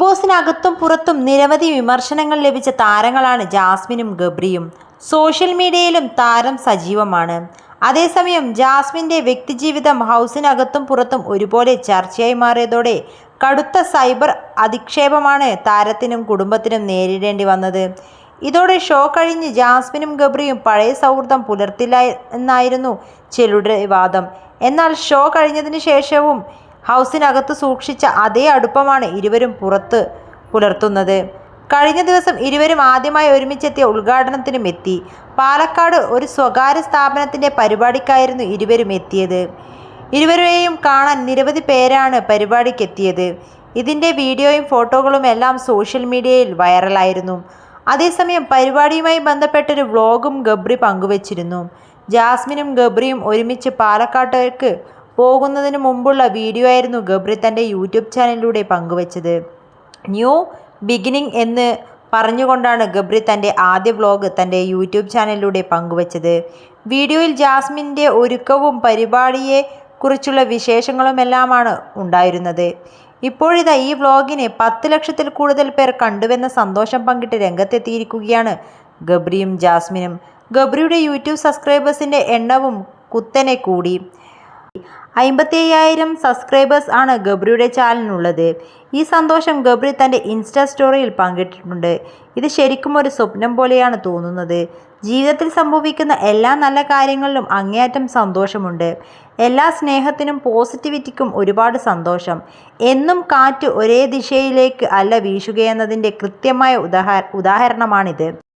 ബോസിനകത്തും പുറത്തും നിരവധി വിമർശനങ്ങൾ ലഭിച്ച താരങ്ങളാണ് ജാസ്മിനും ഗബ്രിയും. സോഷ്യൽ മീഡിയയിലും താരം സജീവമാണ്. അതേസമയം ജാസ്മിന്റെ വ്യക്തിജീവിതം ഹൗസിനകത്തും പുറത്തും ഒരുപോലെ ചർച്ചയായി മാറിയതോടെ കടുത്ത സൈബർ അധിക്ഷേപമാണ് താരത്തിനും കുടുംബത്തിനും നേരിടേണ്ടി വന്നത്. ഇതോടെ ഷോ കഴിഞ്ഞ് ജാസ്മിനും ഗബ്രിയും പഴയ സൗഹൃദം പുലർത്തില്ല എന്നായിരുന്നു ചിലരുടെ വാദം. എന്നാൽ ഷോ കഴിഞ്ഞതിന് ശേഷവും ഹൗസിനകത്ത് സൂക്ഷിച്ച അതേ അടുപ്പമാണ് ഇരുവരും പുറത്ത് പുലർത്തുന്നത്. കഴിഞ്ഞ ദിവസം ഇരുവരും ആദ്യമായി ഒരുമിച്ചെത്തിയ ഉദ്ഘാടനത്തിനും എത്തി. പാലക്കാട് ഒരു സ്വകാര്യ സ്ഥാപനത്തിന്റെ പരിപാടിക്കായിരുന്നു ഇരുവരും എത്തിയത്. ഇരുവരെയും കാണാൻ നിരവധി പേരാണ് പരിപാടിക്ക് എത്തിയത് ഇതിന്റെ വീഡിയോയും ഫോട്ടോകളും എല്ലാം സോഷ്യൽ മീഡിയയിൽ വൈറലായിരുന്നു. അതേസമയം പരിപാടിയുമായി ബന്ധപ്പെട്ടൊരു വ്ളോഗും ഗബ്രി പങ്കുവച്ചിരുന്നു. ജാസ്മിനും ഗബ്രിയും ഒരുമിച്ച് പാലക്കാട്ടേക്ക് പോകുന്നതിന് മുമ്പുള്ള വീഡിയോ ആയിരുന്നു ഗബ്രി തന്റെ യൂട്യൂബ് ചാനലിലൂടെ പങ്കുവച്ചത്. ന്യൂ ബിഗിനിങ് എന്ന് പറഞ്ഞുകൊണ്ടാണ് ഗബ്രി തന്റെ ആദ്യ വ്ലോഗ് തന്റെ യൂട്യൂബ് ചാനലിലൂടെ പങ്കുവച്ചത്. വീഡിയോയിൽ ജാസ്മിന്റെ ഒരുക്കവും പരിപാടിയെ കുറിച്ചുള്ള വിശേഷങ്ങളുമെല്ലാമാണ് ഉണ്ടായിരുന്നത്. ഇപ്പോഴിതാ ഈ വ്ലോഗിനെ പത്ത് ലക്ഷത്തിൽ കൂടുതൽ പേർ കണ്ടുവെന്ന സന്തോഷം പങ്കിട്ട് രംഗത്തെത്തിയിരിക്കുകയാണ് ഗബ്രിയും ജാസ്മിനും. ഗബ്രിയുടെ യൂട്യൂബ് സബ്സ്ക്രൈബേഴ്സിന്റെ എണ്ണവും കുത്തനെ കൂടി. അമ്പത്തി അയ്യായിരം സബ്സ്ക്രൈബേഴ്സ് ആണ് ഗബ്രിയുടെ ചാനലിനുള്ളത്. ഈ സന്തോഷം ഗബ്രി തന്റെ ഇൻസ്റ്റാ സ്റ്റോറിയിൽ പങ്കിട്ടിട്ടുണ്ട്. ഇത് ശരിക്കും ഒരു സ്വപ്നം പോലെയാണ് തോന്നുന്നത്. ജീവിതത്തിൽ സംഭവിക്കുന്ന എല്ലാ നല്ല കാര്യങ്ങളിലും അങ്ങേയറ്റം സന്തോഷമുണ്ട്. എല്ലാ സ്നേഹത്തിനും പോസിറ്റിവിറ്റിക്കും ഒരുപാട് സന്തോഷം. എന്നും കാറ്റ് ഒരേ ദിശയിലേക്ക് അല്ല വീശുകയെന്നതിന്റെ കൃത്യമായ ഉദാഹ ഉദാഹരണമാണിത്.